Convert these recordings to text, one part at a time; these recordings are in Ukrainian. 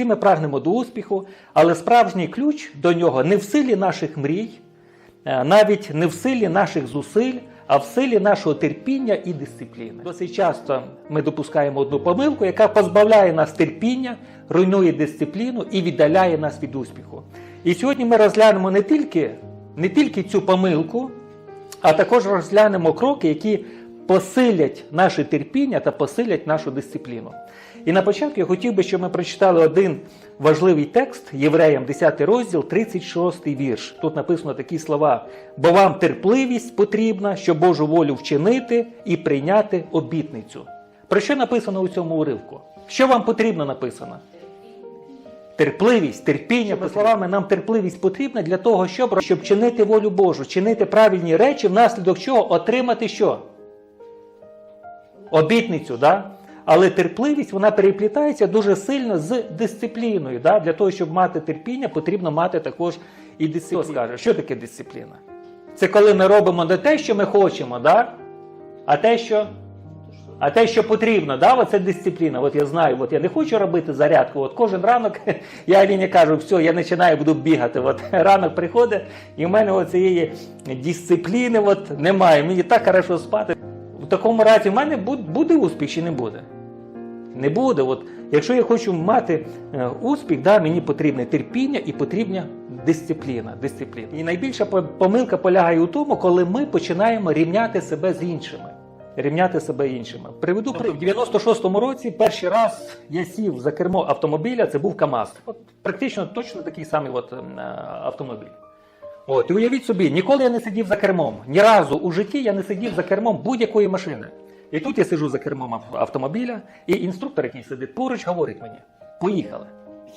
Всі ми прагнемо до успіху, але справжній ключ до нього не в силі наших мрій, е, навіть не в силі наших зусиль, а в силі нашого терпіння і дисципліни. Досить часто ми допускаємо одну помилку, яка позбавляє нас терпіння, руйнує дисципліну і віддаляє нас від успіху. І сьогодні ми розглянемо не тільки, не тільки цю помилку, а також розглянемо кроки, які посилять наше терпіння та посилять нашу дисципліну. І на початку я хотів би, щоб ми прочитали один важливий текст Євреям, 10 розділ, 36 вірш. Тут написано такі слова: бо вам терпливість потрібна, щоб Божу волю вчинити і прийняти обітницю. Про що написано у цьому уривку? Що вам потрібно написано? Терпливість, терпіння, по словами, нам терпливість потрібна для того, щоб, щоб чинити волю Божу, чинити правильні речі, внаслідок чого отримати що? Обітницю, да? Але терпливість вона переплітається дуже сильно з дисципліною. Да? Для того, щоб мати терпіння, потрібно мати також і дисципліну. Хто скаже, що таке дисципліна? Це коли ми робимо не те, що ми хочемо, да? а те, що а те, що потрібно, да, оце дисципліна. От я знаю, от я не хочу робити зарядку. От кожен ранок я Аліні кажу, все, я починаю буду бігати. От ранок приходить, і в мене оцієї дисципліни от немає. Мені так хорошо спати. Такому разі в мене буде успіх чи не буде? Не буде. От, якщо я хочу мати е, успіх, да, мені потрібне терпіння і потрібна дисципліна. дисципліна. І найбільша помилка полягає у тому, коли ми починаємо рівняти себе з іншими. Рівняти себе іншими. Приведу при в 96-му році перший раз я сів за кермо автомобіля, це був КАМАЗ. От практично точно такий самий от, е, автомобіль. От, і уявіть собі, ніколи я не сидів за кермом. Ні разу у житті я не сидів за кермом будь-якої машини. І тут я сиджу за кермом автомобіля, і інструктор, який сидить поруч, говорить мені: поїхали.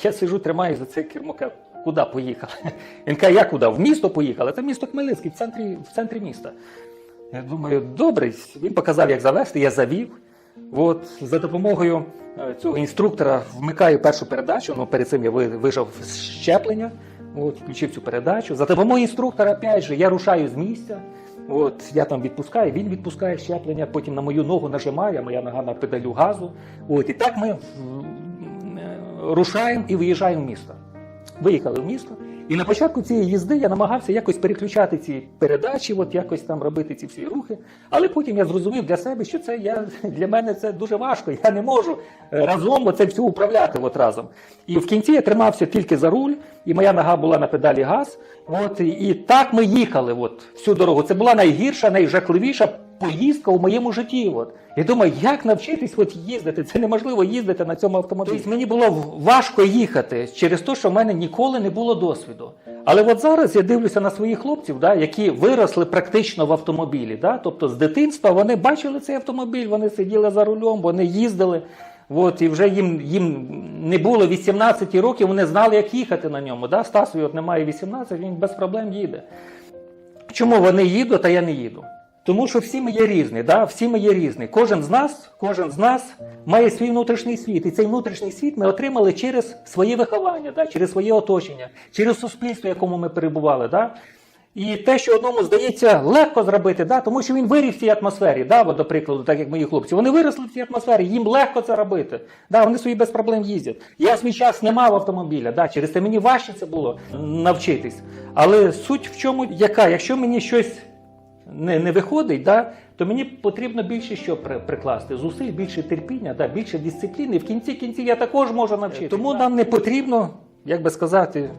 Я сиджу, тримаю за це кермо, кажу, куди поїхали? Він каже, як куди? В місто поїхали. Це місто Хмельницький, в центрі, в центрі міста. Я думаю, добре, він показав, як завести, я завів. От, за допомогою е, цього інструктора вмикаю першу передачу. Ну, перед цим я ви- вижав щеплення, от, включив цю передачу. За допомогою інструктора, опять же, я рушаю з місця. От, я там відпускаю, він відпускає щеплення, потім на мою ногу нажимає, моя нога на педалю газу. От, і так ми е, рушаємо і виїжджаємо в місто. Виїхали в місто. І на початку цієї їзди я намагався якось переключати ці передачі, от якось там робити ці всі рухи. Але потім я зрозумів для себе, що це я для мене це дуже важко. Я не можу е, разом оце все управляти от разом. І в кінці я тримався тільки за руль, і моя нога була на педалі газ. От і, так ми їхали. От всю дорогу. Це була найгірша, найжахливіша поїздка у моєму житті. От. Я думаю, як навчитись от їздити? Це неможливо їздити на цьому автомобілі. Тобто мені було важко їхати через те, що в мене ніколи не було досвіду. Але от зараз я дивлюся на своїх хлопців, да, які виросли практично в автомобілі. Да? Тобто з дитинства вони бачили цей автомобіль, вони сиділи за рулем, вони їздили. От, і вже їм, їм не було 18 років, вони знали, як їхати на ньому. Да? Стасові от немає 18, він без проблем їде. Чому вони їдуть, а я не їду? Тому що всі ми є різні, да? всі ми є різні. Кожен з нас, кожен з нас має свій внутрішній світ. І цей внутрішній світ ми отримали через своє виховання, да? через своє оточення, через суспільство, в якому ми перебували. Да? І те, що одному здається легко зробити, да? тому що він виріс в цій атмосфері, да? От, до прикладу, так як мої хлопці, вони виросли в цій атмосфері, їм легко це робити. Да? Вони собі без проблем їздять. Я в свій час не мав автомобіля, да? через це мені важче це було навчитись. Але суть в чому яка? Якщо мені щось не, не виходить, да, то мені потрібно більше що прикласти. Зусиль, більше терпіння, да, більше дисципліни. В кінці кінців я також можу навчити. Тому нам не потрібно, як би сказати,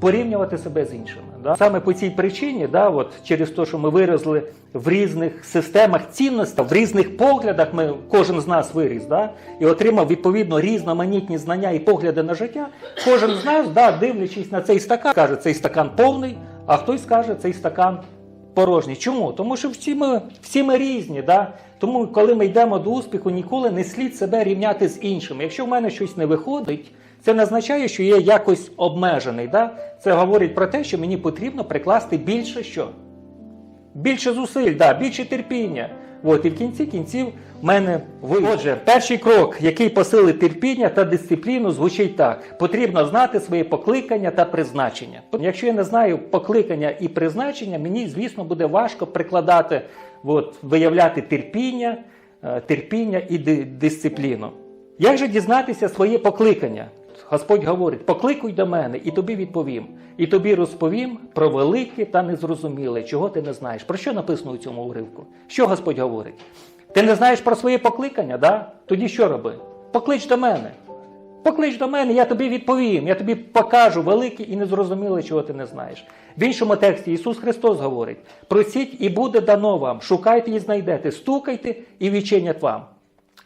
порівнювати себе з іншими. Да? Саме по цій причині, да, от, через те, що ми виросли в різних системах цінностей, в різних поглядах, ми, кожен з нас виріс, да, і отримав відповідно різноманітні знання і погляди на життя. Кожен з нас, да, дивлячись на цей стакан, каже, цей стакан повний, а хтось скаже, цей стакан порожній. Чому? Тому що всі ми, всі ми різні. Да? Тому, коли ми йдемо до успіху, ніколи не слід себе рівняти з іншими. Якщо в мене щось не виходить, це не означає, що я якось обмежений. Да? Це говорить про те, що мені потрібно прикласти більше що? Більше зусиль, да, більше терпіння. От, і в кінці кінців в мене вийшло. Отже, перший крок, який посилить терпіння та дисципліну, звучить так: потрібно знати своє покликання та призначення. Якщо я не знаю покликання і призначення, мені, звісно, буде важко прикладати, от, виявляти терпіння, е, терпіння і дисципліну. Як же дізнатися своє покликання? Господь говорить: покликуй до мене, і тобі відповім. І тобі розповім про велике та незрозуміле, чого ти не знаєш. Про що написано у цьому уривку? Що Господь говорить? Ти не знаєш про своє покликання, да? тоді що роби? Поклич до мене. Поклич до мене, я тобі відповім, я тобі покажу велике і незрозуміле, чого ти не знаєш. В іншому тексті Ісус Христос говорить: просіть і буде дано вам, шукайте і знайдете, стукайте і відчинять вам.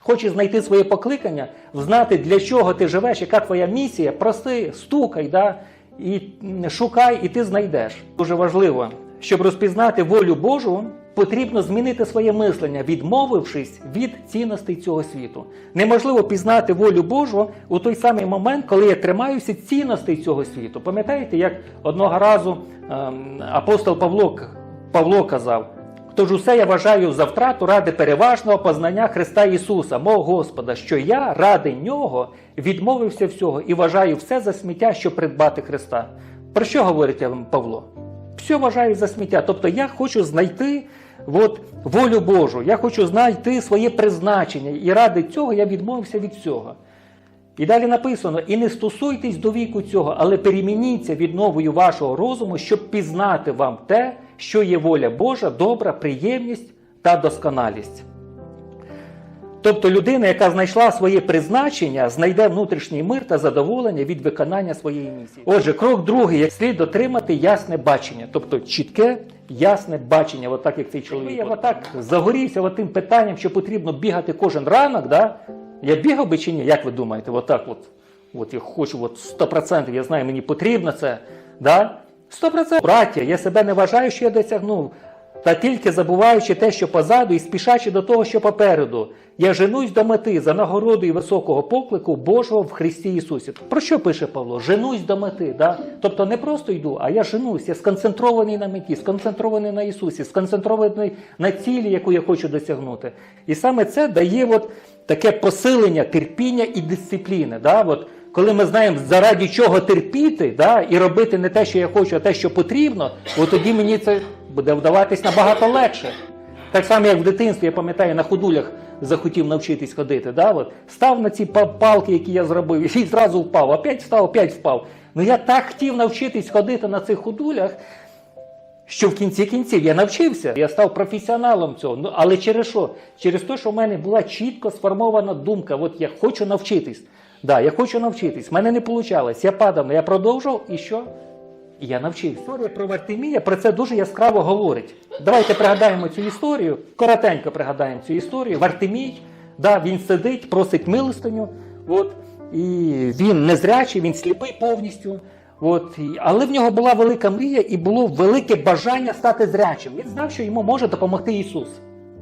Хочеш знайти своє покликання, знати, для чого ти живеш, яка твоя місія, проси, стукай, да? і шукай, і ти знайдеш. Дуже важливо, щоб розпізнати волю Божу, потрібно змінити своє мислення, відмовившись від цінностей цього світу. Неможливо пізнати волю Божу у той самий момент, коли я тримаюся цінностей цього світу. Пам'ятаєте, як одного разу ем, апостол Павло, Павло казав. Тож усе я вважаю за втрату ради переважного познання Христа Ісуса, мого Господа, що я ради Нього відмовився всього і вважаю все за сміття, щоб придбати Христа. Про що говорить Павло? Все вважаю за сміття. Тобто я хочу знайти от, волю Божу, я хочу знайти своє призначення, і ради цього я відмовився від всього. І далі написано: і не стосуйтесь до віку цього, але перемініться від новою вашого розуму, щоб пізнати вам те, що є воля Божа, добра, приємність та досконалість. Тобто людина, яка знайшла своє призначення, знайде внутрішній мир та задоволення від виконання своєї місії. Отже, крок другий, як слід дотримати ясне бачення, тобто чітке, ясне бачення, от так як цей чоловік. Я отак загорівся от тим питанням, що потрібно бігати кожен ранок. Да? Я бігав би чи ні? Як ви думаєте? Отак от. От я хочу, от 100%, я знаю, мені потрібно це. Да? 100%. Браття, я себе не вважаю, що я досягнув. Та тільки забуваючи те, що позаду, і спішачи до того, що попереду, я женусь до мети за нагородою високого поклику Божого в Христі Ісусі. Про що пише Павло? Женусь до мети. Да? Тобто не просто йду, а я женусь, я сконцентрований на меті, сконцентрований на Ісусі, сконцентрований на цілі, яку я хочу досягнути. І саме це дає от таке посилення терпіння і дисципліни. Да? От, коли ми знаємо, заради чого терпіти, да, і робити не те, що я хочу, а те, що потрібно, от тоді мені це буде вдаватись набагато легше. Так само, як в дитинстві, я пам'ятаю, на ходулях захотів навчитись ходити. Да? От, став на ці палки, які я зробив, і зразу впав. Опять встав, опять впав. Ну я так хотів навчитись ходити на цих ходулях, що в кінці кінців я навчився. Я став професіоналом цього. Ну, але через що? Через те, що в мене була чітко сформована думка. От я хочу навчитись. Да, я хочу навчитись. В мене не вийшло. Я падав, я продовжував і що? І я навчився. Історія про Вартимія про це дуже яскраво говорить. Давайте пригадаємо цю історію. Коротенько пригадаємо цю історію. Вартимій, да, він сидить, просить милостиню. От, і він незрячий, він сліпий повністю. От, але в нього була велика мрія і було велике бажання стати зрячим. Він знав, що йому може допомогти Ісус.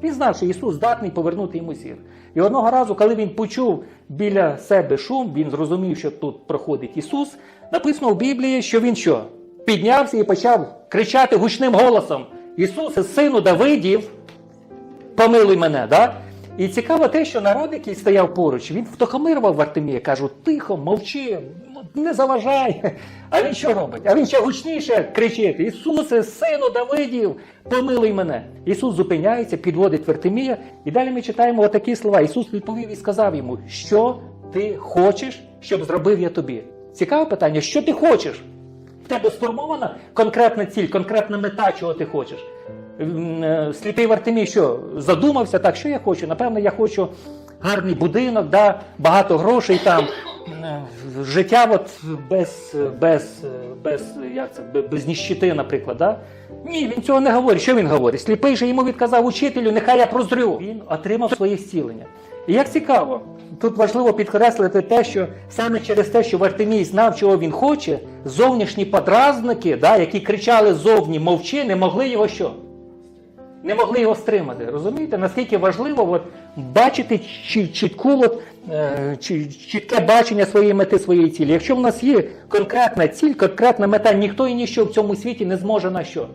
Він знав, що Ісус здатний повернути йому зір. І одного разу, коли він почув біля себе шум, він зрозумів, що тут проходить Ісус. Написано в Біблії, що він що? Піднявся і почав кричати гучним голосом: Ісусе, сину Давидів, помилуй мене. Да? І цікаво те, що народ, який стояв поруч, він втохомирував Вартимія, кажу, тихо, мовчи, не заважай. А він що робить? А він ще гучніше кричить: Ісусе, сину Давидів, помилуй мене. Ісус зупиняється, підводить Вартимія. І далі ми читаємо отакі слова. Ісус відповів і сказав йому, що ти хочеш, щоб зробив я тобі. Цікаве питання, що ти хочеш? В тебе сформована конкретна ціль, конкретна мета, чого ти хочеш. М, е, Сліпий Вартимій що задумався, так, що я хочу? Напевно, я хочу гарний будинок, да, багато грошей там, е, життя от без, без, без, як це, без ніщити, наприклад. Да? Ні, він цього не говорить. Що він говорить? Сліпий же йому відказав учителю, нехай я прозрю. Він отримав своє зцілення. І як цікаво, тут важливо підкреслити те, що саме через те, що Вартимій знав, чого він хоче, зовнішні подразники, да, які кричали зовні мовчи, не могли його що? Не могли його стримати. Розумієте, наскільки важливо от, бачити чітку, от, е, чітке бачення своєї мети, своєї цілі. Якщо в нас є конкретна ціль, конкретна мета, ніхто і ніщо в цьому світі не зможе на що?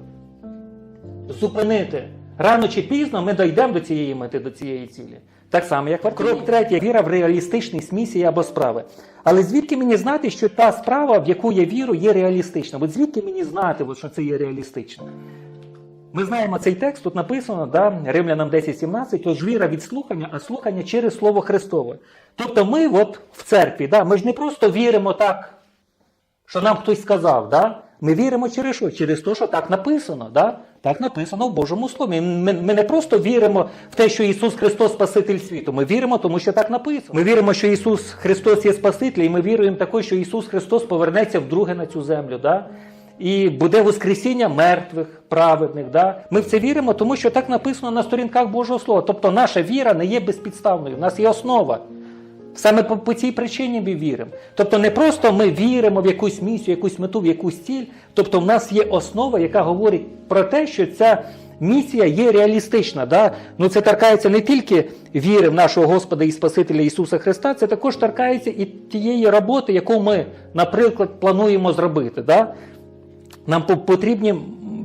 Зупинити. Рано чи пізно ми дійдемо до цієї мети, до цієї цілі. Так само, як Вартимій. крок третій віра в реалістичність місії або справи. Але звідки мені знати, що та справа, в яку я вірю, є реалістична? От звідки мені знати, що це є реалістично? Ми знаємо цей текст, тут написано, да, Римлянам 10.17, тож віра від слухання, а слухання через Слово Христове. Тобто ми от в церкві, да, ми ж не просто віримо так, що нам хтось сказав. Да? Ми віримо через що? Через те, що так написано. Да? Так написано в Божому Слові. Ми, ми не просто віримо в те, що Ісус Христос Спаситель світу. Ми віримо, тому що так написано. Ми віримо, що Ісус Христос є Спаситель, і ми віруємо також, що Ісус Христос повернеться вдруге на цю землю. Да? І буде Воскресіння мертвих, праведних. Да? Ми в це віримо, тому що так написано на сторінках Божого Слова. Тобто наша віра не є безпідставною, у нас є основа. Саме по, по цій причині ми віримо. Тобто не просто ми віримо в якусь місію, якусь мету, в якусь ціль. Тобто в нас є основа, яка говорить про те, що ця місія є реалістична. Да? Ну це торкається не тільки віри в нашого Господа і Спасителя Ісуса Христа, це також торкається і тієї роботи, яку ми, наприклад, плануємо зробити. Да? Нам потрібні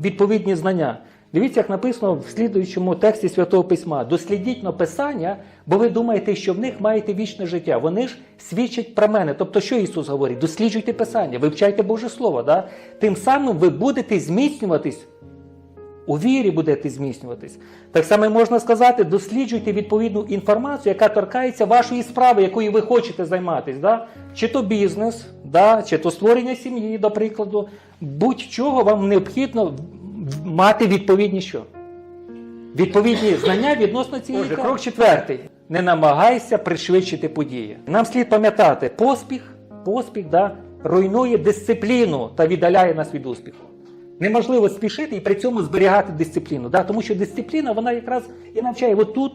відповідні знання. Дивіться, як написано в слідуючому тексті Святого Письма: дослідіть на Писання, бо ви думаєте, що в них маєте вічне життя. Вони ж свідчать про мене. Тобто, що Ісус говорить? Досліджуйте Писання, вивчайте Боже Слово. Да? Тим самим ви будете зміцнюватись. У вірі будете зміцнюватись. Так само можна сказати, досліджуйте відповідну інформацію, яка торкається вашої справи, якою ви хочете займатися. Да? Чи то бізнес, да? чи то створення сім'ї, до прикладу. Будь-чого вам необхідно мати відповідні що? Відповідні знання відносно цієї Отже, крок четвертий. Не намагайся пришвидшити події. Нам слід пам'ятати, поспіх, поспіх да, руйнує дисципліну та віддаляє нас від успіху. Неможливо спішити і при цьому зберігати дисципліну. Да? Тому що дисципліна вона якраз і навчає, от тут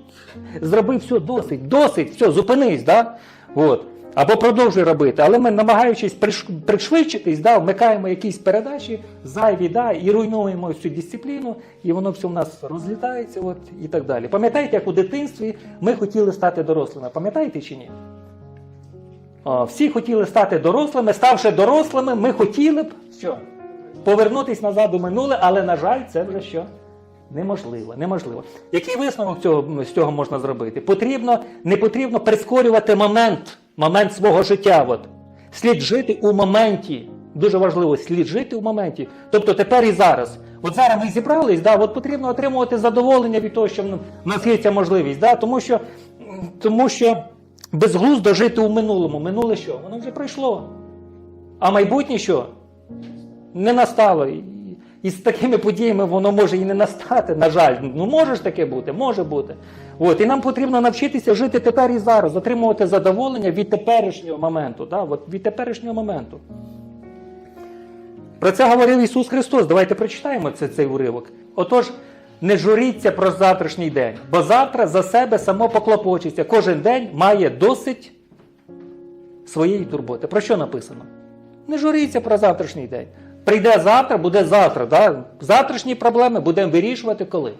зроби все досить, досить, все, зупинись. Да? От. Або продовжуй робити. Але ми, намагаючись приш- пришвидшитись, да, вмикаємо якісь передачі, зайві, да, і руйнуємо всю дисципліну, і воно все в нас розлітається от, і так далі. Пам'ятаєте, як у дитинстві ми хотіли стати дорослими? Пам'ятаєте чи ні? О, всі хотіли стати дорослими, ставши дорослими, ми хотіли б що? Повернутися назад у минуле, але, на жаль, це вже що? Неможливо, неможливо. Який висновок цього, з цього можна зробити? Потрібно, не потрібно прискорювати момент, момент свого життя. От. Слід жити у моменті. Дуже важливо, слід жити у моменті. Тобто тепер і зараз. От зараз ми зібрались, да, от потрібно отримувати задоволення від того, що в нас є ця можливість. Да, тому, що, тому що безглуздо жити у минулому. Минуле що? Воно вже пройшло. А майбутнє що? Не настало. І- з такими подіями воно може і не настати, на жаль. Ну може ж таке бути, може бути. От, і нам потрібно навчитися жити тепер і зараз, отримувати задоволення від теперішнього моменту. Да? От, від теперішнього моменту. Про це говорив Ісус Христос. Давайте прочитаємо це, цей уривок. Отож, не журіться про завтрашній день, бо завтра за себе само поклопочеться. Кожен день має досить своєї турботи. Про що написано? Не журіться про завтрашній день. Прийде завтра, буде завтра. Да? Завтрашні проблеми будемо вирішувати коли?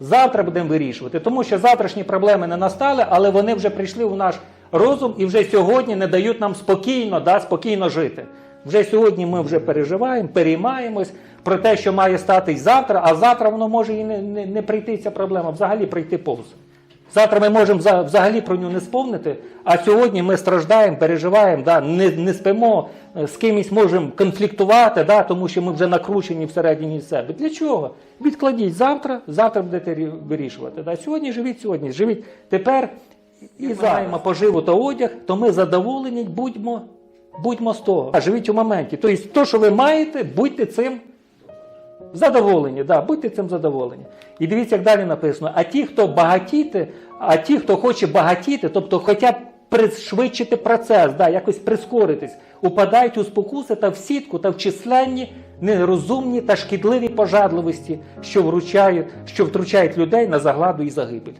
Завтра будемо вирішувати, тому що завтрашні проблеми не настали, але вони вже прийшли у наш розум і вже сьогодні не дають нам спокійно, да, спокійно жити. Вже сьогодні ми вже переживаємо, переймаємось про те, що має статись завтра, а завтра воно може і не, не, не прийти ця проблема, взагалі прийти повз. Завтра ми можемо взагалі про нього не сповнити, а сьогодні ми страждаємо, переживаємо, да, не, не спимо, е, з кимось можемо конфліктувати, да, тому що ми вже накручені всередині себе. Для чого? Відкладіть завтра, завтра будете вирішувати. Да. Сьогодні живіть сьогодні, живіть тепер і маємо поживу та одяг, то ми задоволені, будьмо, будьмо з того. А живіть у моменті. Тобто, то, що ви маєте, будьте цим Задоволені, да, будьте цим задоволені. І дивіться, як далі написано: а ті, хто багатіти, а ті, хто хоче багатіти, тобто хочуть пришвидшити процес, да, якось прискоритись, упадають у спокуси та в сітку та в численні нерозумні та шкідливі пожадливості, що вручають, що втручають людей на загладу і загибель.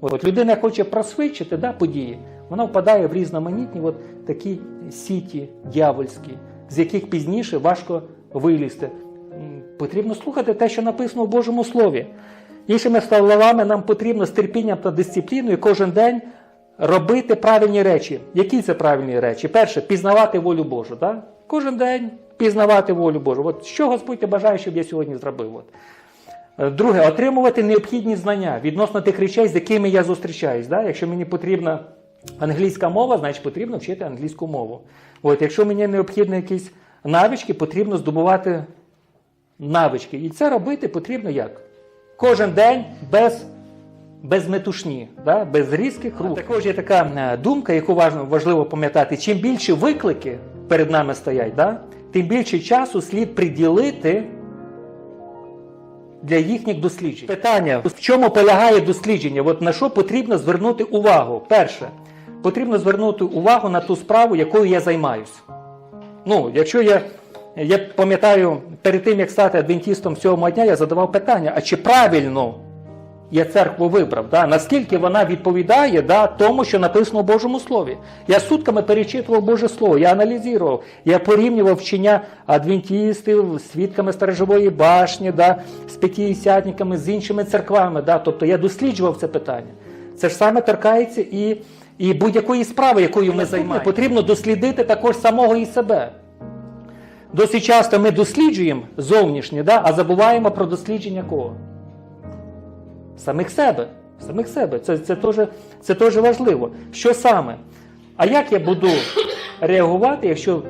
От людина хоче просвідчити да, події, вона впадає в різноманітні от такі сіті дьявольські, з яких пізніше важко вилізти. Потрібно слухати те, що написано в Божому Слові. Іншими словами, нам потрібно з терпінням та дисципліною кожен день робити правильні речі. Які це правильні речі? Перше, пізнавати волю Божу. Да? Кожен день пізнавати волю Божу. От що Господь ти бажає, щоб я сьогодні зробив? От. Е, Друге, отримувати необхідні знання відносно тих речей, з якими я зустрічаюсь. Да? Якщо мені потрібна англійська мова, значить потрібно вчити англійську мову. От, якщо мені необхідні якісь навички, потрібно здобувати навички. І це робити потрібно як? Кожен день без, без метушні, да? без різких рук. Також є така е, думка, яку важливо, важливо пам'ятати: чим більше виклики перед нами стоять, да? тим більше часу слід приділити для їхніх досліджень. Питання: в чому полягає дослідження? От на що потрібно звернути увагу? Перше, потрібно звернути увагу на ту справу, якою я займаюся. Ну, якщо я, я пам'ятаю, перед тим як стати адвентістом сьомого дня, я задавав питання: а чи правильно я церкву вибрав? Да? Наскільки вона відповідає да, тому, що написано в Божому Слові? Я сутками перечитував Боже Слово, я аналізував, я порівнював вчення адвентістів, з свідками сторожової башні, да, з п'ятдесятниками, з іншими церквами. Да? Тобто я досліджував це питання. Це ж саме торкається і, і будь-якої справи, якою ми займаємося. Потрібно дослідити також самого і себе. Досить часто ми досліджуємо зовнішнє, да, а забуваємо про дослідження кого? Самих себе. Самих себе. Це, це, теж, це теж важливо. Що саме? А як я буду реагувати, якщо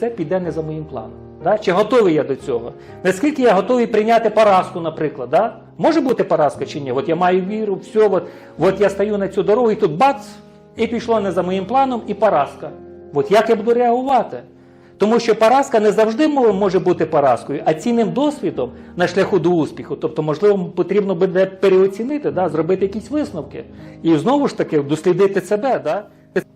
це піде не за моїм планом? Да? Чи готовий я до цього? Наскільки я готовий прийняти поразку, наприклад? Да? Може бути поразка чи ні? От я маю віру, все, от, от я стаю на цю дорогу, і тут бац, і пішло не за моїм планом, і поразка. От як я буду реагувати? Тому що поразка не завжди може бути поразкою, а цінним досвідом на шляху до успіху. Тобто, можливо, потрібно буде переоцінити, да, зробити якісь висновки. І знову ж таки дослідити себе. Да.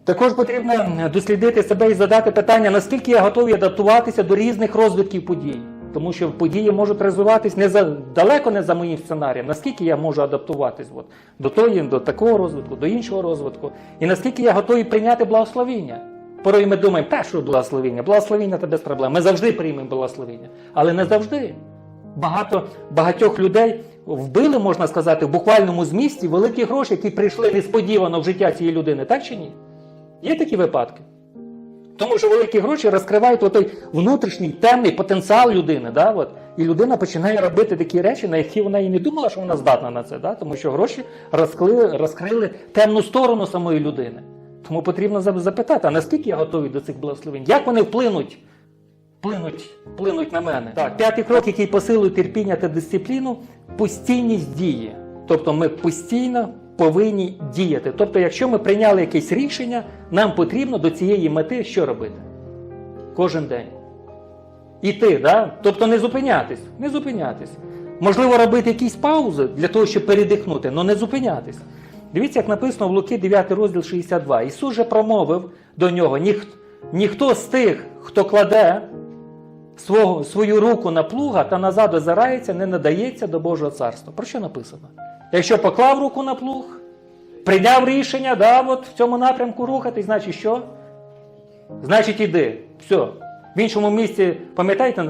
Також потрібно дослідити себе і задати питання, наскільки я готовий адаптуватися до різних розвитків подій. Тому що події можуть розвиватись не за далеко не за моїм сценарієм. Наскільки я можу адаптуватись от, до тої, до такого розвитку, до іншого розвитку, і наскільки я готовий прийняти благословіння. Порой ми думаємо, та що благословіння, благословіння це без проблем. Ми завжди приймемо благословіння, але не завжди. Багато багатьох людей вбили, можна сказати, в буквальному змісті великі гроші, які прийшли несподівано в життя цієї людини, так чи ні? Є такі випадки. Тому що великі гроші розкривають той внутрішній темний потенціал людини. Да? От. І людина починає робити такі речі, на які вона і не думала, що вона здатна на це. Да? Тому що гроші розкрили, розкрили темну сторону самої людини. Тому потрібно запитати, а наскільки я готовий до цих благословень? Як вони вплинуть? Вплинуть, вплинуть на мене. Так, п'ятий крок, який посилує терпіння та дисципліну, постійність дії. Тобто ми постійно повинні діяти. Тобто, якщо ми прийняли якесь рішення, нам потрібно до цієї мети що робити? Кожен день. Іти, да? тобто не зупинятись, не зупинятись. Можливо, робити якісь паузи для того, щоб передихнути, але не зупинятись. Дивіться, як написано в Луки 9 розділ 62. Ісус же промовив до нього: «Ніх- ніхто з тих, хто кладе свого, свою руку на плуга та назад озирається, не надається до Божого царства. Про що написано? Якщо поклав руку на плуг, прийняв рішення, да, от в цьому напрямку рухатись, значить що? Значить, іди. Все. В іншому місці, пам'ятаєте,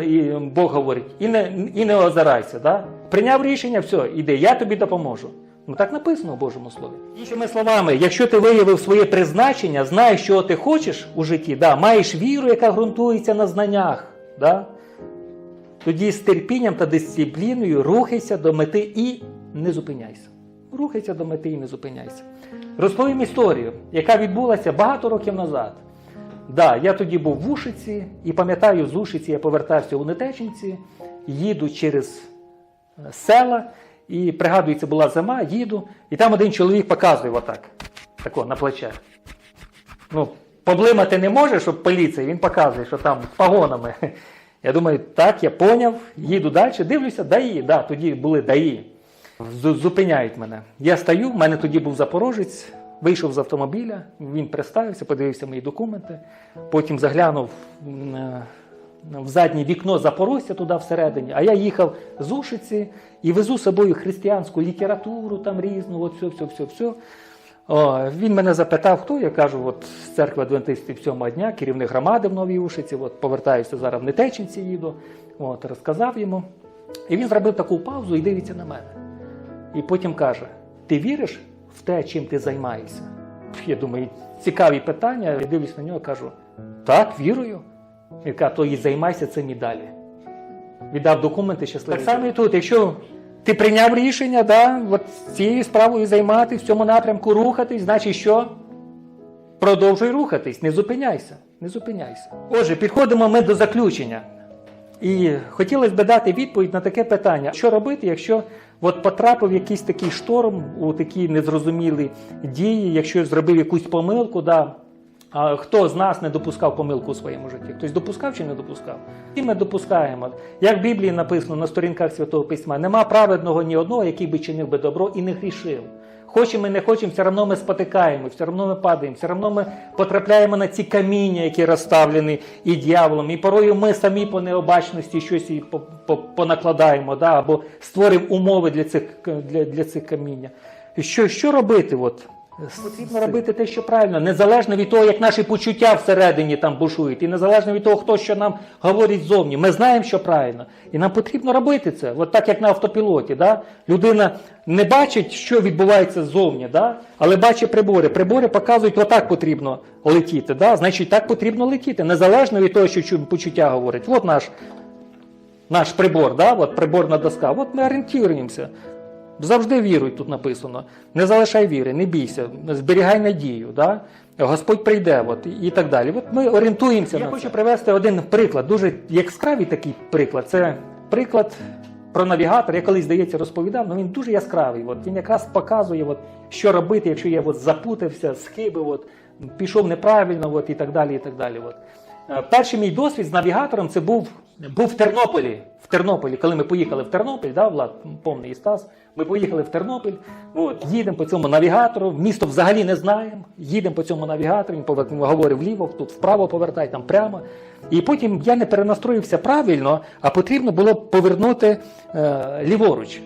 Бог говорить, і не, і не озирайся. Да? Прийняв рішення, все, іди, я тобі допоможу. Ну так написано в Божому Слові. Іншими словами, якщо ти виявив своє призначення, знаєш, що ти хочеш у житті, да, маєш віру, яка ґрунтується на знаннях, да, тоді з терпінням та дисципліною рухайся до мети і не зупиняйся. Рухайся до мети і не зупиняйся. Розповім історію, яка відбулася багато років назад. Да, я тоді був в Ушиці, і пам'ятаю, з Ушиці я повертався у Нетечинці, їду через е, села, і пригадується, була зима, їду, і там один чоловік показує отак, тако, на плече. Ну, поблимати не може, щоб поліція, він показує, що там з погонами. Я думаю, так, я поняв, їду далі, дивлюся, даї, да, тоді були даї. Зупиняють мене. Я стою, в мене тоді був запорожець, вийшов з автомобіля, він представився, подивився мої документи, потім заглянув е, в заднє вікно запорожця туди всередині, а я їхав з Ушиці і везу з собою християнську літературу там різну, от все, все, все, все. О, він мене запитав, хто я кажу, от з церкви Адвентистів сьомого дня, керівник громади в Новій Ушиці, от повертаюся зараз в Нетечинці їду. От, розказав йому. І він зробив таку паузу і дивиться на мене. І потім каже: Ти віриш в те, чим ти займаєшся? Я думаю, цікаві питання. Я дивлюсь на нього кажу: так, вірую. Каже, то і займайся цим і далі. Віддав документи щасливий. Так само і тут, якщо ти прийняв рішення, да, от цією справою займатися, в цьому напрямку рухатись, значить що? Продовжуй рухатись, не зупиняйся, не зупиняйся. Отже, підходимо ми до заключення. І хотілося б дати відповідь на таке питання: що робити, якщо от потрапив якийсь такий шторм у такі незрозумілі дії, якщо зробив якусь помилку, да, а хто з нас не допускав помилку у своєму житті? Хтось допускав чи не допускав? І ми допускаємо. Як в Біблії написано на сторінках Святого Письма, нема праведного ні одного, який би чинив би добро і не грішив. Хочемо, не хочемо, все одно ми спотикаємо, все одно ми падаємо, все одно ми потрапляємо на ці каміння, які розставлені і дьяволом. І порою ми самі по необачності щось і по- по- понакладаємо, да? або створимо умови для цих, для, для цих каміння. Що, що робити? От? Потрібно робити те, що правильно, незалежно від того, як наші почуття всередині там бушують, і незалежно від того, хто що нам говорить зовні. Ми знаємо, що правильно, і нам потрібно робити це. От так як на автопілоті. Да? Людина не бачить, що відбувається ззовні, да? але бачить прибори. Прибори показують, отак потрібно летіти. Да? Значить, так потрібно летіти, незалежно від того, що почуття говорить. От наш, наш прибор, да? от приборна доска. От ми орієнтуємося. Завжди віруй, тут написано. Не залишай віри, не бійся, зберігай надію. Да? Господь прийде, от, і- так далі. От ми орієнтуємося. Я на хочу привести один приклад, дуже яскравий такий приклад. Це приклад про навігатор. Я колись, здається, розповідав, але він дуже яскравий. От, він якраз показує, от, що робити, якщо я от, запутався, схибив, от, пішов неправильно от, і так далі. І так далі от. Е, Перший мій досвід з навігатором це був, був в Тернополі. В Тернополі, коли ми поїхали в Тернопіль, да, Влад, повний Стас, ми поїхали в Тернопіль, от, їдемо по цьому навігатору, місто взагалі не знаємо, їдемо по цьому навігатору, він говорив вліво, тут вправо повертай, там прямо. І потім я не перенастроївся правильно, а потрібно було повернути е, ліворуч.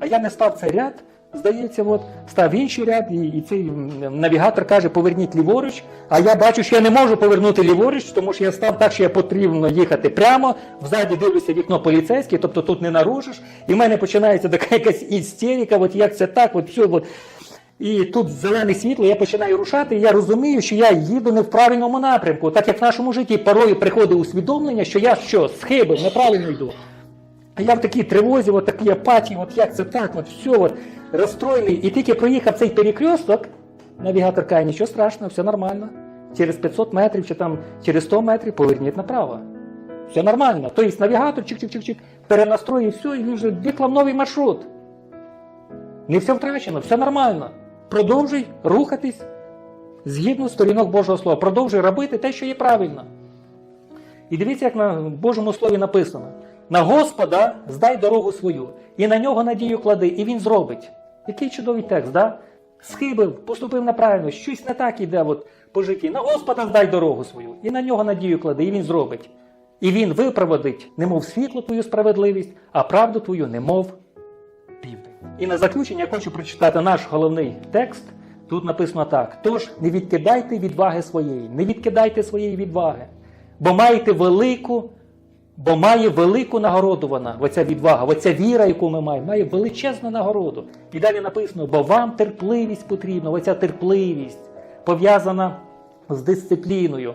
А я не став цей ряд, здається, от, став інший ряд, і, і цей навігатор каже, поверніть ліворуч. А я бачу, що я не можу повернути ліворуч, тому що я став так, що я потрібно їхати прямо, взаді дивлюся вікно поліцейське, тобто тут не наружиш. І в мене починається така якась істерика, от як це так, от все. От. І тут зелене світло, я починаю рушати, і я розумію, що я їду не в правильному напрямку, так як в нашому житті порою приходить усвідомлення, що я що, схибив, неправильно йду. А я в такій тривозі, от такій апатії, от як це так, от все, от, розстроєний. І тільки проїхав цей перекресток, навігатор каже, нічого страшного, все нормально. Через 500 метрів чи там через 100 метрів поверніть направо. Все нормально. Тобто навігатор чик-чик-чик-чик, перенастроїв все, і він вже виклав новий маршрут. Не все втрачено, все нормально. Продовжуй рухатись згідно сторінок Божого Слова. Продовжуй робити те, що є правильно. І дивіться, як на Божому Слові написано: на Господа здай дорогу свою, і на нього надію клади, і він зробить. Який чудовий текст, да? Схибив, поступив неправильно, щось не так іде от, по житті. На Господа здай дорогу свою, і на нього надію клади, і він зробить. І він виправдить, немов світло твою справедливість, а правду твою, немов південь. І на заключення я хочу прочитати наш головний текст. Тут написано так: тож не відкидайте відваги своєї, не відкидайте своєї відваги, бо маєте велику, бо має велику нагороду вона, оця відвага, оця віра, яку ми маємо, має величезну нагороду. І далі написано, бо вам терпливість потрібна, оця терпливість пов'язана з дисципліною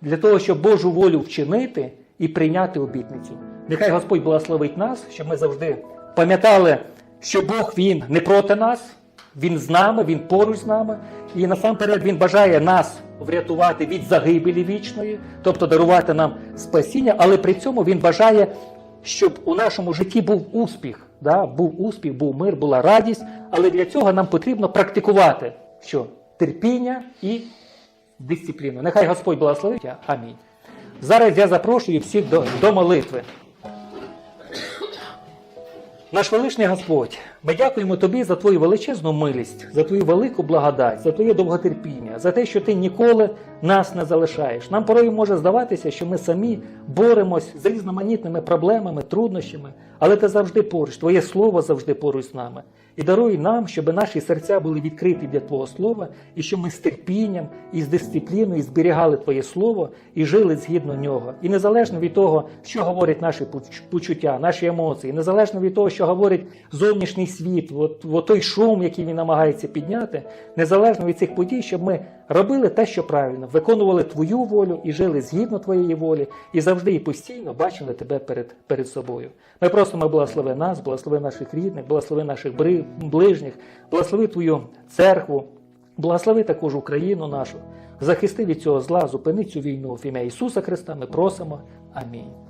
для того, щоб Божу волю вчинити і прийняти обітницю. Нехай Господь благословить нас, щоб ми завжди пам'ятали, що Бог Він не проти нас, Він з нами, Він поруч з нами. І насамперед Він бажає нас врятувати від загибелі вічної, тобто дарувати нам спасіння, але при цьому Він бажає, щоб у нашому житті був успіх. Да? Був успіх, був мир, була радість. Але для цього нам потрібно практикувати що? терпіння і дисципліну. Нехай Господь благословить. Амінь. Зараз я запрошую всіх до, до молитви. Наш величний Господь, ми дякуємо Тобі за Твою величезну милість, за Твою велику благодать, за Твоє довготерпіння, за те, що Ти ніколи нас не залишаєш. Нам порою може здаватися, що ми самі боремось з різноманітними проблемами, труднощами, але Ти завжди поруч, Твоє Слово завжди поруч з нами. І даруй нам, щоб наші серця були відкриті для Твого Слова, і щоб ми з терпінням і з дисципліною зберігали Твоє Слово і жили згідно нього. І незалежно від того, що говорять наші почуття, наші емоції, незалежно від того, що говорить зовнішній світ, от, от той шум, який він намагається підняти, незалежно від цих подій, щоб ми робили те, що правильно, виконували Твою волю і жили згідно Твоєї волі, і завжди і постійно бачили Тебе перед, перед собою. Ми просимо благослови нас, благослови наших рідних, благослови наших ближніх, благослови Твою церкву, благослови також Україну нашу, захисти від цього зла, зупини цю війну в ім'я Ісуса Христа. Ми просимо. Амінь.